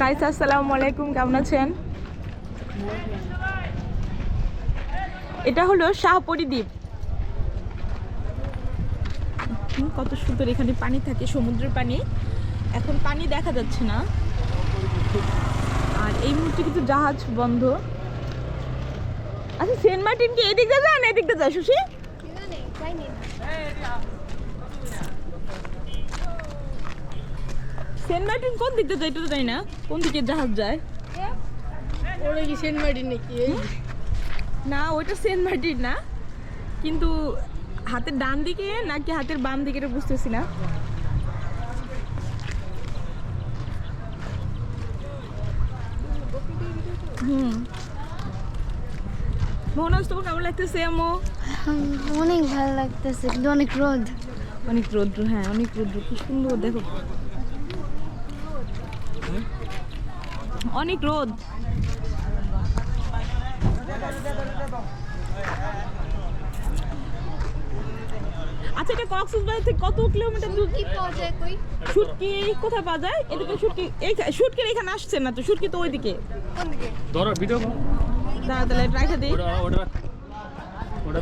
Guys আসসালামু আলাইকুম, কেমন আছেন? এটা হলো শাহপরি দ্বীপ। কত সুন্দর এখানে পানি থাকে, সমুদ্রের পানি। এখন পানি দেখা যাচ্ছে না। আর এই মুহূর্তে কিন্তু জাহাজ বন্ধ। আচ্ছা সেন্ট মার্টিন কি এদিক দিয়ে যায় না এদিক দিয়ে যায় সুশি সেন্ট মার্টিন কোন দিক দিয়ে যায় এটা জানি না? কোন দিকে জাহাজ যায়? ওরা কি সেন্ট মার্টিন নাকি না ওইটা সেন্ট মার্টিন না। কিন্তু হাতের ডান দিকে নাকি হাতের বাম দিকে এটা বুঝতেছি না। হুম। মোহনাজ তোমার কেমন লাগতেছে আম্মু? অনেক ভালো লাগতেছে কিন্তু অনেক রোদ। অনেক রৌদ্র হ্যাঁ অনেক রৌদ্র কি সুন্দর দেখো। অনেক রোদ। আচ্ছা এটা কক্সবাজার থেকে কত কিলোমিটার দূর? কি পাওয়া যায় কই? শুটকি কোথায় পাওয়া যায়? এদিকে শুটকি এই শুটকির এখানে আসছে না তো? শুটকি তো ওইদিকে। কোন দিকে ধরো ভিডিও దావతలేట్ రాకది